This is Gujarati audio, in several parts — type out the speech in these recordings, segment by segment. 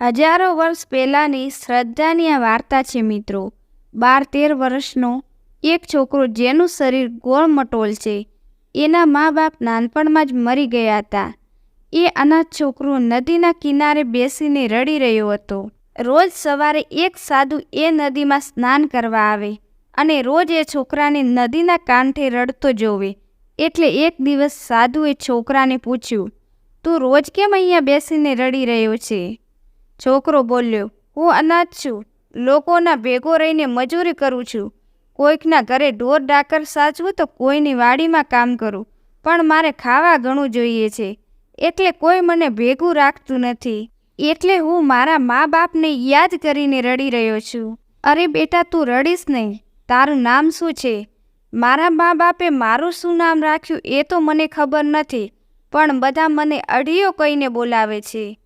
હજારો વર્ષ પહેલાંની શ્રદ્ધાની આ વાર્તા છે મિત્રો. બાર તેર વર્ષનો એક છોકરો જેનું શરીર ગોળ મટોલ છે. એના મા બાપ નાનપણમાં જ મરી ગયા હતા. એ અનાથ છોકરો નદીના કિનારે બેસીને રડી રહ્યો હતો. રોજ સવારે એક સાધુ એ નદીમાં સ્નાન કરવા આવે અને રોજ એ છોકરાને નદીના કાંઠે રડતો જોવે. એટલે એક દિવસ સાધુએ છોકરાને પૂછ્યું, તું રોજ કેમ અહીંયા બેસીને રડી રહ્યો છે? છોકરો બોલ્યો, હું અનાથ છું. લોકોના ભેગો રહીને મજૂરી કરું છું. કોઈકના ઘરે ઢોર ડાકર સાચવું તો કોઈની વાડીમાં કામ કરું. પણ મારે ખાવા ઘણું જોઈએ છે. એટલે કોઈ મને ભેગું રાખતું નથી. એટલે હું મારા મા બાપને યાદ કરીને રડી રહ્યો છું. અરે બેટા, તું રડીશ નહીં. તારું નામ શું છે? મારા મા બાપે મારું શું નામ રાખ્યું એ તો મને ખબર નથી. પણ બધા મને અઢીઓ કહીને બોલાવે છે.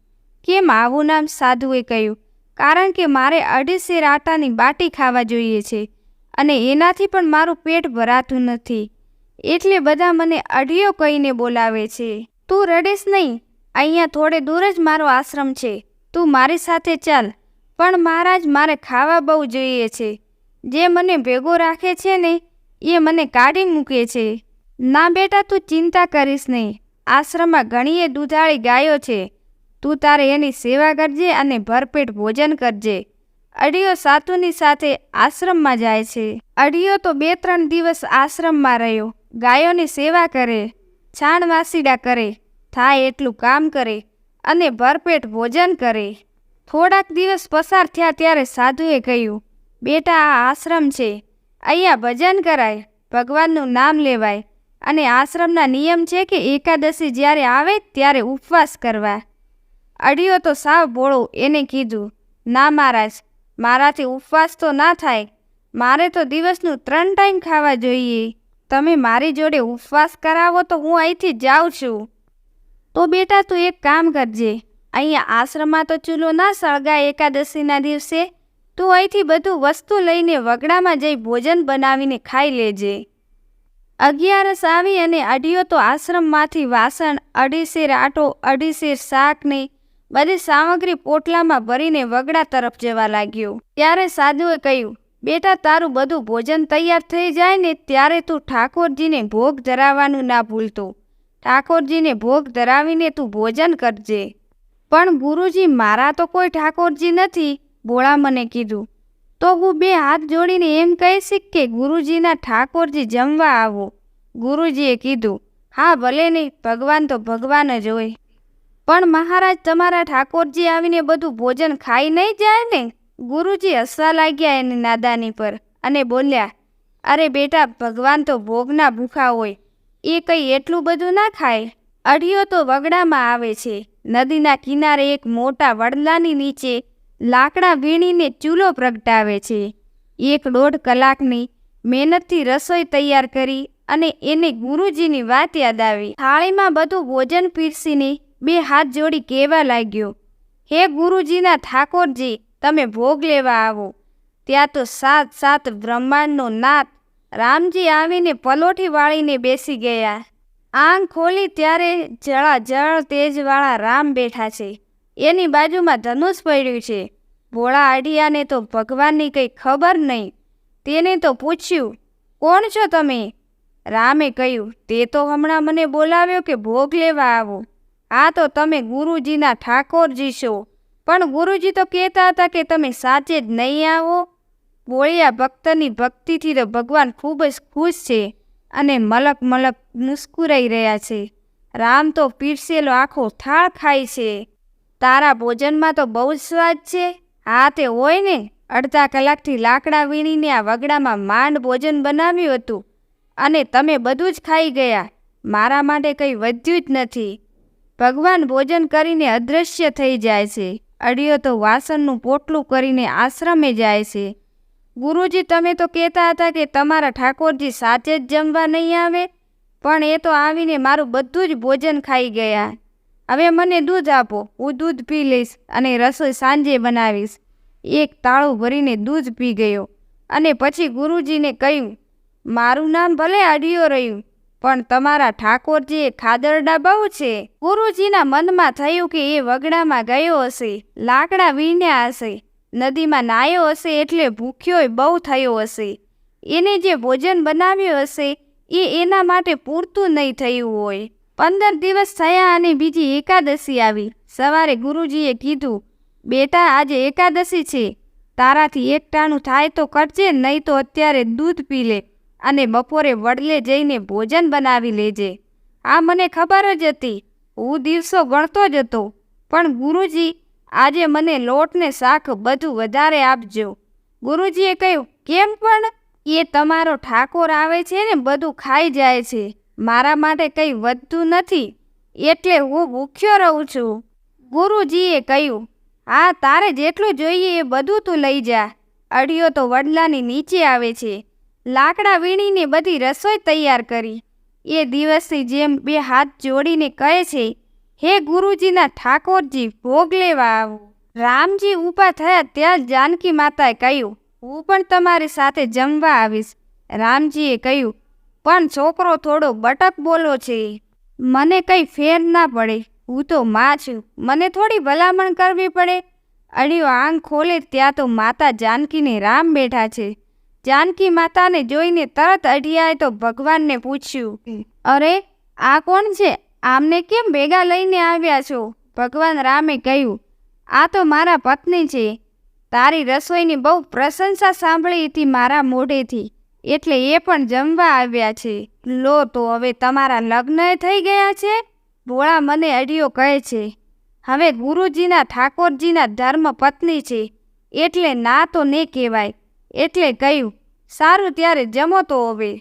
કેમ આવું નામ સાધુએ કહ્યું, કારણ કે મારે અઢીસેર આટાની બાટી ખાવા જોઈએ છે અને એનાથી પણ મારું પેટ ભરાતું નથી. એટલે બધા મને અઢીઓ કહીને બોલાવે છે, તું રડીશ નહીં, અહીંયા થોડે દૂર જ મારો આશ્રમ છે, તું મારી સાથે ચાલ, પણ મહારાજ મારે ખાવા બહુ જોઈએ છે. જે મને ભેગો રાખે છે ને, એ મને કાઢી મૂકે છે. ના બેટા, તું ચિંતા કરીશ નહીં, આશ્રમમાં ઘણીએ દૂધાળી ગાયો છે તું તારે એની સેવા કરજે અને ભરપેટ ભોજન કરજે. અડિયો સાતુની સાથે આશ્રમમાં જાય છે. અડિયો તો બે ત્રણ દિવસ આશ્રમમાં રહ્યો. ગાયોની સેવા કરે, છાણ વાસીડા કરે, થાય એટલું કામ કરે અને ભરપેટ ભોજન કરે. થોડાક દિવસ પસાર થયા ત્યારે સાધુએ કહ્યું, બેટા, આ આશ્રમ છે. અહીંયા ભજન કરાય, ભગવાનનું નામ લેવાય અને આશ્રમના નિયમ છે કે એકાદશી જ્યારે આવે ત્યારે ઉપવાસ કરવા. અડિયો તો સાવ બોળો, એને કીધું, ના મહારાજ, મારાથી ઉપવાસ તો ના થાય, મારે તો દિવસનું ત્રણ ટાઈમ ખાવા જોઈએ. તમે મારી જોડે ઉપવાસ કરાવો તો હું અહીંથી જાઉં છું. તો બેટા તું એક કામ કરજે, અહીંયા આશ્રમમાં તો ચૂલો ના સળગાય એકાદશીના દિવસે, તું અહીંથી બધું વસ્તુ લઈને વગડામાં જઈ ભોજન બનાવીને ખાઈ લેજે. અગિયારસ આવી અને અઢીયો તો આશ્રમમાંથી વાસણ, અઢીસેર આટો, અઢીસેર શાકને બધી સામગ્રી પોટલામાં ભરીને વગડા તરફ જવા લાગ્યો. ત્યારે સાધુએ કહ્યું, બેટા, તારું બધું ભોજન તૈયાર થઈ જાય ને ત્યારે તું ઠાકોરજીને ભોગ ધરાવવાનું ના ભૂલતો. ઠાકોરજીને ભોગ ધરાવીને તું ભોજન કરજે. પણ ગુરુજી, મારા તો કોઈ ઠાકોરજી નથી, ભોળા મને કીધું. તો હું બે હાથ જોડીને એમ કહીશ કે ગુરુજીના ઠાકોરજી જમવા આવો. ગુરુજીએ કીધું, હા, ભલે નહીં, ભગવાન તો ભગવાન જ હોય. પણ મહારાજ, તમારા ઠાકોરજી આવીને બધું ભોજન ખાઈ નહીં જાય ને? ગુરુજી હસવા લાગ્યા એની નાદાની પર અને બોલ્યા, અરે બેટા, ભગવાન તો ભોગના ભૂખા હોય. એ કંઈ એટલું બધું ના ખાય. અઢીઓ તો વગડામાં આવે છે. નદીના કિનારે એક મોટા વડલાની નીચે લાકડા વીણીને ચૂલો પ્રગટાવે છે. એક દોઢ કલાકની મહેનતથી રસોઈ તૈયાર કરી અને એને ગુરુજીની વાત યાદ આવી. થાળીમાં બધું ભોજન પીરસીને બે હાથ જોડી કહેવા લાગ્યો, હે ગુરુજીના ઠાકોરજી, તમે ભોગ લેવા આવો. ત્યાં તો સાત સાત બ્રહ્માંડનો નાથ રામજી આવીને પલોઠી વાળીને બેસી ગયા. આંખ ખોલી ત્યારે જળા જળ તેજવાળા રામ બેઠા છે. એની બાજુમાં ધનુષ પડ્યું છે. ભોળા આડિયાને તો ભગવાનની કંઈ ખબર નહીં. તેને તો પૂછ્યું, કોણ છો તમે? રામે કહ્યું, તે તો હમણાં મને બોલાવ્યો કે ભોગ લેવા આવો. આ તો તમે ગુરુજીના ઠાકોરજી છો. પણ ગુરુજી તો કહેતા હતા કે તમે સાચે જ નહીં આવો. બોળિયા ભક્તની ભક્તિથી તો ભગવાન ખૂબ જ ખુશ છે અને મલક મલક મુસ્કુરાઈ રહ્યા છે. રામ તો પીરસેલો આખો થાળ ખાય છે. તારા ભોજનમાં તો બહુ જ સ્વાદ છે. હા તે હોય ને, અડધા કલાકથી લાકડા વીણીને આ વગડામાં માંડ ભોજન બનાવ્યું હતું. અને તમે બધું જ ખાઈ ગયા. મારા માટે કંઈ વધ્યું જ નથી. ભગવાન ભોજન કરીને અદૃશ્ય થઈ જાય છે. અડિયો તો વાસણનું પોટલું કરીને આશ્રમે જાય છે. ગુરુજી, તમે તો કહેતા હતા કે તમારા ઠાકોરજી સાચે જ જમવા નહીં આવે, પણ એ તો આવીને મારું બધું જ ભોજન ખાઈ ગયા. હવે મને દૂધ આપો, હું દૂધ પી લઈશ અને રસોઈ સાંજે બનાવીશ. એક તાળું ભરીને દૂધ પી ગયો અને પછી ગુરુજીને કહ્યું, મારું નામ ભલે અડિયો રહ્યું પણ તમારા ઠાકોરજીએ ખાદરડા બહુ છે? ગુરુજીના મનમાં થયું કે એ વગડામાં ગયો હશે, લાકડા વીણ્યા હશે, નદીમાં નાયો હશે એટલે ભૂખ્યોય બહુ થયો હશે. એને જે ભોજન બનાવ્યું હશે, એ એના માટે પૂરતું નહીં થયું હોય. પંદર દિવસ થયા અને બીજી એકાદશી આવી. સવારે ગુરુજીએ કીધું, બેટા, આજે એકાદશી છે. તારાથી એકટાણું થાય તો કરજે, નહીં તો અત્યારે દૂધ પી લે. અને બપોરે વડલે જઈને ભોજન બનાવી લેજે. આ મને ખબર જ હતી. હું દિવસો ગણતો જ હતો. પણ ગુરુજી, આજે મને લોટને શાક બધું વધારે આપજો. ગુરુજીએ કહ્યું, કેમ પણ? એ તમારો ઠાકોર આવે છે ને, બધું ખાઈ જાય છે. મારા માટે કંઈ વધતું નથી. એટલે હું ભૂખ્યો રહું છું. ગુરુજીએ કહ્યું હા તારે જેટલું જોઈએ એ બધું તું લઈ જા. અડિયો તો વડલાની નીચે આવે છે. લાકડા વીણીને બધી રસોઈ તૈયાર કરી. એ દિવસની જેમ બે હાથ જોડીને કહે છે, હે ગુરુજીના ઠાકોરજી, ભોગ લેવા આવો. રામજી ઊભા થયા ત્યાં જાનકી માતાએ કહ્યું, હું પણ તમારી સાથે જમવા આવીશ. રામજીએ કહ્યું, પણ છોકરો થોડો બટક બોલો છે. મને કંઈ ફેર ના પડે. હું તો માં છું. મને થોડી ભલામણ કરવી પડે. અડીઓ આંખ ખોલે ત્યાં તો માતા જાનકીને રામ બેઠા છે. જાનકી માતાને જોઈને તરત અઢિયાએ તો ભગવાનને પૂછ્યું અરે આ કોણ છે? આમને કેમ ભેગા લઈને આવ્યા છો? ભગવાન રામે કહ્યું આ તો મારા પત્ની છે. તારી રસોઈની બહુ પ્રશંસા સાંભળી હતી મારા મોઢેથી એટલે એ પણ જમવા આવ્યા છે. લો તો હવે તમારા લગ્ન થઈ ગયા છે? ભોળા મને અડિયો કહે છે હવે ગુરુજીના ઠાકોરજીના ધર્મ પત્ની છે એટલે ના તો ને કહેવાય. એટલે કહ્યું, સારું ત્યારે જમો તો હવે.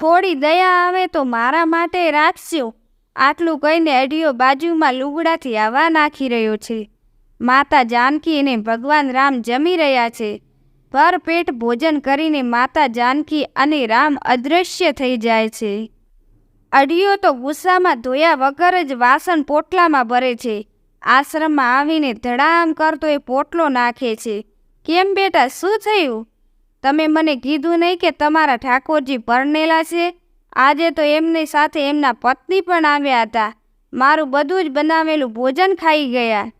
થોડી દયા આવે તો મારા માટે રાખજો. આટલું કહીને અડિયો બાજુમાં લુગડાથી હવા નાખી રહ્યો છે. માતા જાનકી અને ભગવાન રામ જમી રહ્યા છે. ભરપેટ ભોજન કરીને માતા જાનકી અને રામ અદૃશ્ય થઈ જાય છે. અડિયો તો ગુસ્સામાં ધોયા વગર જ વાસણ પોટલામાં ભરે છે. આશ્રમમાં આવીને ધડામ કરતો એ પોટલો નાખે છે. કેમ બેટા, શું થયું? તમે મને કીધું નહીં કે તમારા ઠાકોરજી પરણેલા છે? આજે તો એમની સાથે એમના પત્ની પણ આવ્યા હતા. મારું બધું જ બનાવેલું ભોજન ખાઈ ગયા.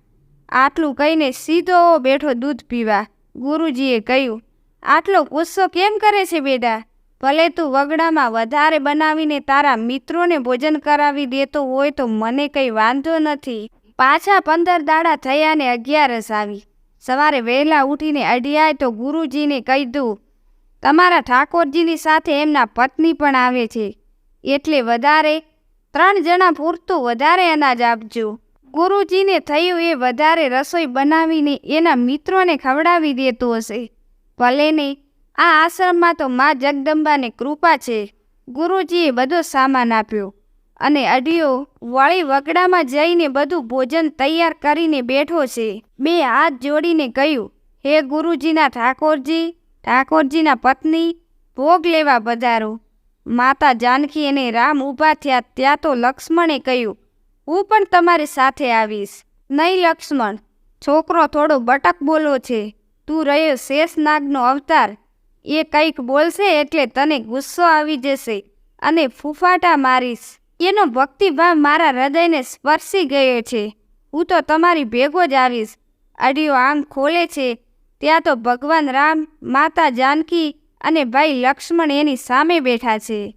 આટલું કહીને સીધો બેઠો દૂધ પીવા. ગુરુજીએ કહ્યું, આટલો ગુસ્સો કેમ કરે છે બેટા? ભલે તું વગડામાં વધારે બનાવીને તારા મિત્રોને ભોજન કરાવી દેતો હોય તો મને કંઈ વાંધો નથી. પાછા પંદર દાડા થયા ને અગિયારસ આવી. સવારે વહેલા ઉઠીને અડિયાએ તો ગુરુજીને કીધું તમારા ઠાકોરજીની સાથે એમના પત્ની પણ આવે છે. એટલે વધારે ત્રણ જણા પૂરતું વધારે અનાજ આપજો. ગુરુજીને થયું એ વધારે રસોઈ બનાવીને એના મિત્રોને ખવડાવી દેતું હશે. ભલે ને આ આશ્રમમાં તો મા જગદંબાને કૃપા છે. ગુરુજીએ બધો સામાન આપ્યો. અને અઢીયો, વળી વગડામાં જઈને બધું ભોજન તૈયાર કરીને બેઠો છે. બે હાથ જોડીને કહ્યું, હે ગુરુજીના ઠાકોરજી, ઠાકોરજીના પત્ની, ભોગ લેવા પધારો માતા જાનકી અને રામ ઊભા થયા, ત્યાં તો લક્ષ્મણે કહ્યું, હું પણ તમારી સાથે આવીશ. નહીં લક્ષ્મણ, છોકરો થોડો બટક બોલો છે. તું રહ્યો શેષનાગનો અવતાર. એ કંઈક બોલશે એટલે તને ગુસ્સો આવી જશે અને ફૂફાટા મારીશ. એનો ભક્તિભાવ મારા હૃદયને સ્પર્શી ગયો છે. હું તો તમારી ભેગો જ આવીશ. અડીઓ આમ ખોલે છે. ત્યાં તો ભગવાન રામ, માતા જાનકી અને ભાઈ લક્ષ્મણ એની સામે બેઠા છે.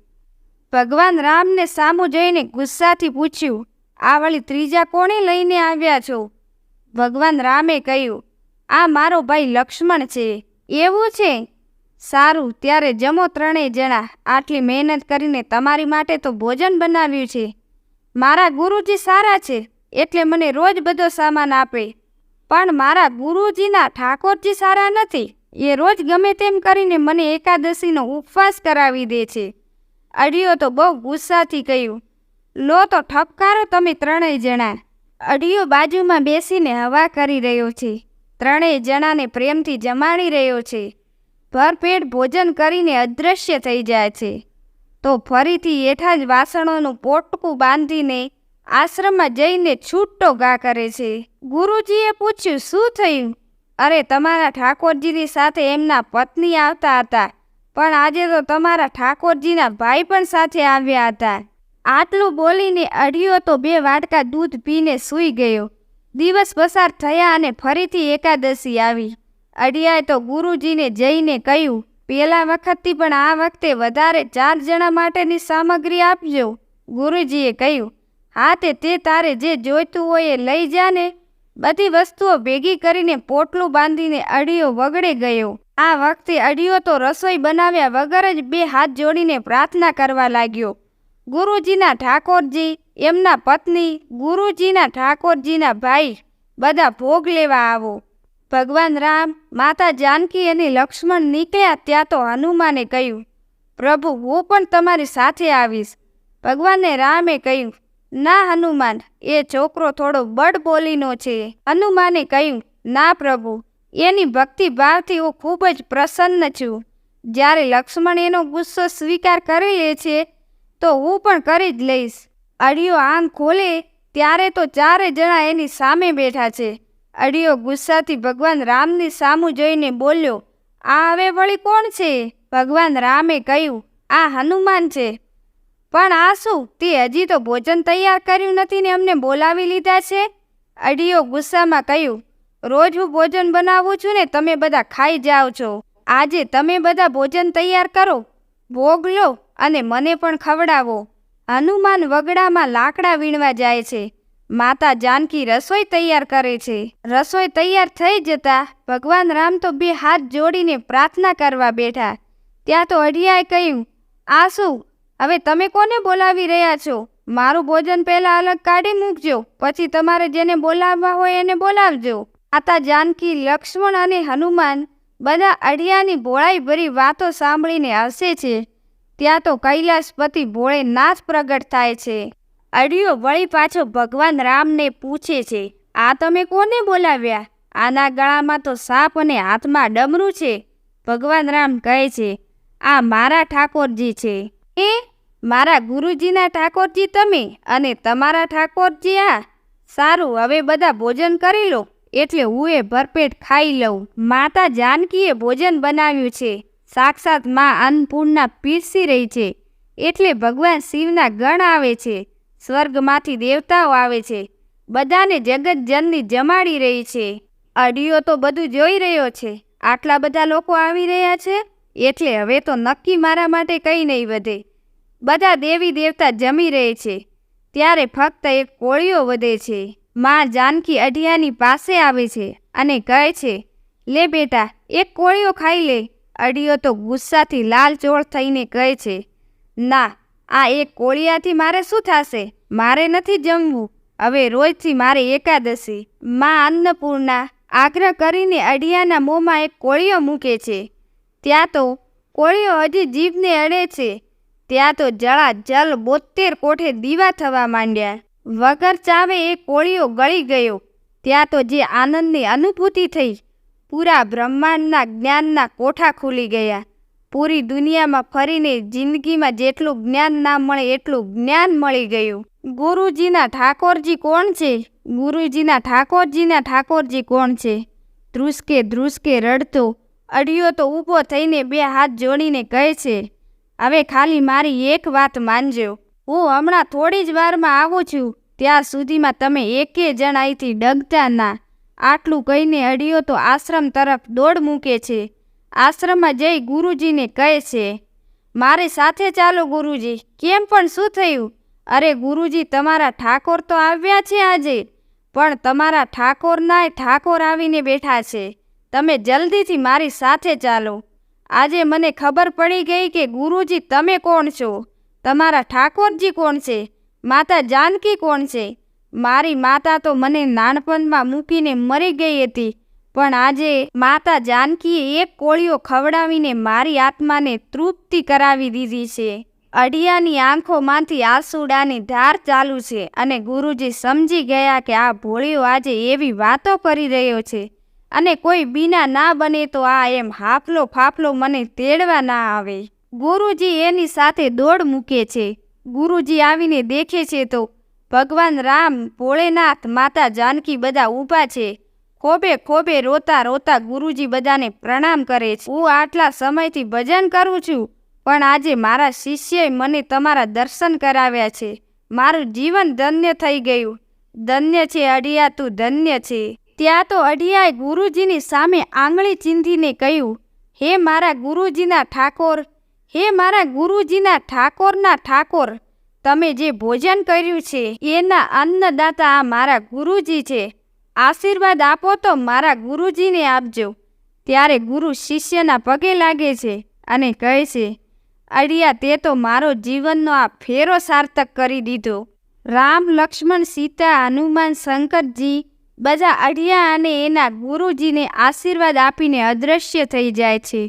ભગવાન રામને સામું જોઈને ગુસ્સાથી પૂછ્યું, આ વળી ત્રીજા કોણે લઈને આવ્યા છો? ભગવાન રામે કહ્યું, આ મારો ભાઈ લક્ષ્મણ છે. એવું છે? સારું, ત્યારે જમો ત્રણેય જણા. આટલી મહેનત કરીને તમારી માટે તો ભોજન બનાવ્યું છે. મારા ગુરુજી સારા છે, એટલે મને રોજ બધો સામાન આપે. પણ મારા ગુરુજીના ઠાકોરજી સારા નથી. એ રોજ ગમે તેમ કરીને મને એકાદશીનો ઉપવાસ કરાવી દે છે. અડિયો તો બહુ ગુસ્સાથી કહ્યું, લો તો ઠપકારો તમે ત્રણેય જણા. અડિયો બાજુમાં બેસીને હવા કરી રહ્યો છે. ત્રણેય જણાને પ્રેમથી જમાડી રહ્યો છે. ભરપેટ ભોજન કરીને અદૃશ્ય થઈ જાય છે. તો ફરીથી એઠા જ વાસણોનું પોટકું બાંધીને આશ્રમમાં જઈને છૂટો ગા કરે છે. ગુરુજીએ પૂછ્યું, શું થયું? અરે, તમારા ઠાકોરજીની સાથે એમના પત્ની આવતા હતા, પણ આજે તો તમારા ઠાકોરજીના ભાઈ પણ સાથે આવ્યા હતા. આટલું બોલીને અઢિયો તો બે વાટકા દૂધ પીને સૂઈ ગયો. દિવસ પસાર થયા અને ફરીથી એકાદશી આવી. અઢિયાએ તો ગુરુજીને જઈને કહ્યું પહેલા વખતથી પણ આ વખતે વધારે ચાર જણા માટેની સામગ્રી આપજો. ગુરુજીએ કહ્યું, હા તે તે તારે જે જોઈતું હોય એ લઈ જા ને. બધી વસ્તુઓ ભેગી કરીને પોટલું બાંધીને અડિયો વગડે ગયો. આ વખતે અડિયો તો રસોઈ બનાવ્યા વગર જ બે હાથ જોડીને પ્રાર્થના કરવા લાગ્યો. ગુરુજીના ઠાકોરજી, એમના પત્ની, ગુરુજીના ઠાકોરજીના ભાઈ, બધા ભોગ લેવા આવો. ભગવાન રામ, માતા જાનકી અને લક્ષ્મણ નીકળ્યા ત્યાં તો હનુમાને કહ્યું, પ્રભુ, હું પણ તમારી સાથે આવીશ. ભગવાને રામે કહ્યું, ના હનુમાન, એ છોકરો થોડો બડ બોલીનો છે. હનુમાને કહ્યું, ના પ્રભુ, એની ભક્તિભાવથી હું ખૂબ જ પ્રસન્ન છું. જ્યારે લક્ષ્મણ એનો ગુસ્સો સ્વીકાર કરી લે છે, તો હું પણ કરી જ લઈશ. અડિયો આંખ ખોલે, ત્યારે તો ચારે જણા એની સામે બેઠા છે. અડિયો ગુસ્સાથી ભગવાન રામની સામું જોઈને બોલ્યો, આ હવે વળી કોણ છે? ભગવાન રામે કહ્યું, આ હનુમાન છે. પણ આ શું? તે હજી તો ભોજન તૈયાર કર્યું નથી ને અમને બોલાવી લીધા છે? અડિયો ગુસ્સામાં કહ્યું, રોજ હું ભોજન બનાવું છું ને તમે બધા ખાઈ જાઓ છો. આજે તમે બધા ભોજન તૈયાર કરો, ભોગ લો અને મને પણ ખવડાવો. હનુમાન વગડામાં લાકડા વીણવા જાય છે. માતા જાનકી રસોઈ તૈયાર કરે છે. રસોઈ તૈયાર થઈ જતા ભગવાન રામ તો બે હાથ જોડીને પ્રાર્થના કરવા બેઠા. ત્યાં તો અઢિયાએ કહ્યું આ શું હવે તમે કોને બોલાવી રહ્યા છો? મારું ભોજન પહેલા અલગ કાઢી મૂકજો, પછી તમારે જેને બોલાવવા હોય એને બોલાવજો. માતા જાનકી, લક્ષ્મણ અને હનુમાન બધા અઢિયાની ભોળાઈ ભરી વાતો સાંભળીને હસે છે. ત્યાં તો કૈલાસપતિ ભોળે નાથ પ્રગટ થાય છે. અડિયો વળી પાછો ભગવાન રામને પૂછે છે, આ તમે કોને બોલાવ્યા? આના ગળામાં તો સાપ અને હાથમાં ડમરું છે. ભગવાન રામ કહે છે, આ મારા ઠાકોરજી છે. એ મારા ગુરુજીના ઠાકોરજી તમે? અને તમારા ઠાકોરજી આ? સારું, હવે બધા ભોજન કરી લો, એટલે હું એ ભરપેટ ખાઈ લઉં. માતા જાનકીએ ભોજન બનાવ્યું છે, સાક્ષાતમાં અન્નપૂર્ણા પીરસી રહી છે, એટલે ભગવાન શિવના ગણ આવે છે. સ્વર્ગમાંથી દેવતાઓ આવે છે. બધાને જગતજનની જમાડી રહી છે. અડિયો તો બધું જોઈ રહ્યો છે. આટલા બધા લોકો આવી રહ્યા છે? એટલે હવે તો નક્કી મારા માટે કંઈ નહીં વધે. બધા દેવી દેવતા જમી રહે છે. ત્યારે ફક્ત એક કોળીઓ વધે છે. માં જાનકી અઢિયાની પાસે આવે છે અને કહે છે, લે બેટા, એક કોળીઓ ખાઈ લે. અડિયો તો ગુસ્સાથી લાલચોળ થઈને કહે છે, ના આ એક કોળિયાથી મારે શું થશે? મારે નથી જમવું. હવે રોજથી મારે એકાદશી. માં અન્નપૂર્ણા આગ્રહ કરીને અડિયાના મોંમાં એક કોળિયો મૂકે છે. ત્યાં તો કોળિયો હજી જીભને અડે છે. ત્યાં તો જળા જલ બોતેર કોઠે દીવા થવા માંડ્યા. વગર ચાવે એ કોળિયો ગળી ગયો. ત્યાં તો જે આનંદની અનુભૂતિ થઈ. પૂરા બ્રહ્માંડના જ્ઞાનના કોઠા ખુલી ગયા. પૂરી દુનિયામાં ફરીને જિંદગીમાં જેટલું જ્ઞાન ના મળે એટલું જ્ઞાન મળી ગયું. ગુરુજીના ઠાકોરજી કોણ છે? ગુરુજીના ઠાકોરજીના ઠાકોરજી કોણ છે? ધ્રુસકે ધ્રુસકે રડતો, અડિયો તો ઊભો થઈને બે હાથ જોડીને કહે છે, હવે ખાલી મારી એક વાત માનજો. હું હમણાં થોડી જ વારમાં આવું છું ત્યાર સુધીમાં તમે એકે જણ અહીંથી ડગતા ના. આટલું કહીને અડિયો તો આશ્રમ તરફ દોડ મૂકે છે. આશ્રમમાં જઈ ગુરુજીને કહે છે, મારી સાથે ચાલો ગુરુજી, કેમ પણ શું થયું? અરે ગુરુજી, તમારા ઠાકોર તો આવ્યા છે આજે, પણ તમારા ઠાકોરનાય ઠાકોર આવીને બેઠા છે. તમે જલ્દીથી મારી સાથે ચાલો. આજે મને ખબર પડી ગઈ કે ગુરુજી તમે કોણ છો? તમારા ઠાકોરજી કોણ છે? માતા જાનકી કોણ છે? મારી માતા તો મને નાનપણમાં મૂકીને મરી ગઈ હતી. પણ આજે માતા જાનકીએ એક કોળીઓ ખવડાવીને મારી આત્માને તૃપ્તિ કરાવી દીધી છે. અડિયાની આંખોમાંથી આસુડાની ધાર ચાલુ છે અને ગુરુજી સમજી ગયા કે આ ભોળિયો આજે એવી વાતો કરી રહ્યો છે અને કોઈ બીના ના બને તો આ એમ હાફલો ફાફલો મને તેડવા ના આવે. ગુરુજી એની સાથે દોડ મૂકે છે. ગુરુજી આવીને દેખે છે તો ભગવાન રામ, ભોળેનાથ, માતા જાનકી બધા ઊભા છે. ખોબે ખોબે રોતા રોતા ગુરુજી બધાને પ્રણામ કરે છે. હું આટલા સમયથી ભજન કરું છું, પણ આજે મારા શિષ્યએ મને તમારા દર્શન કરાવ્યા છે. મારું જીવન ધન્ય થઈ ગયું. ધન્ય છે અડિયા, તું ધન્ય છે. ત્યાં તો અડિયાએ ગુરુજીની સામે આંગળી ચીંધીને કહ્યું, હે મારા ગુરુજીના ઠાકોર, હે મારા ગુરુજીના ઠાકોરના ઠાકોર, તમે જે ભોજન કર્યું છે, એના અન્નદાતા આ મારા ગુરુજી છે. આશીર્વાદ આપો તો મારા ગુરુજીને આપજો. ત્યારે ગુરુ શિષ્યના પગે લાગે છે અને કહે છે, અડિયા, તે તો મારો જીવનનો આ ફેરો સાર્થક કરી દીધો. રામ, લક્ષ્મણ, સીતા, હનુમાન, શંકરજી, બધા અડિયા અને એના ગુરુજીને આશીર્વાદ આપીને અદૃશ્ય થઈ જાય છે.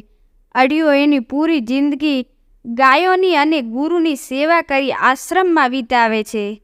અડિયો એની પૂરી જિંદગી ગાયોની અને ગુરુની સેવા કરી આશ્રમમાં વિતાવે છે.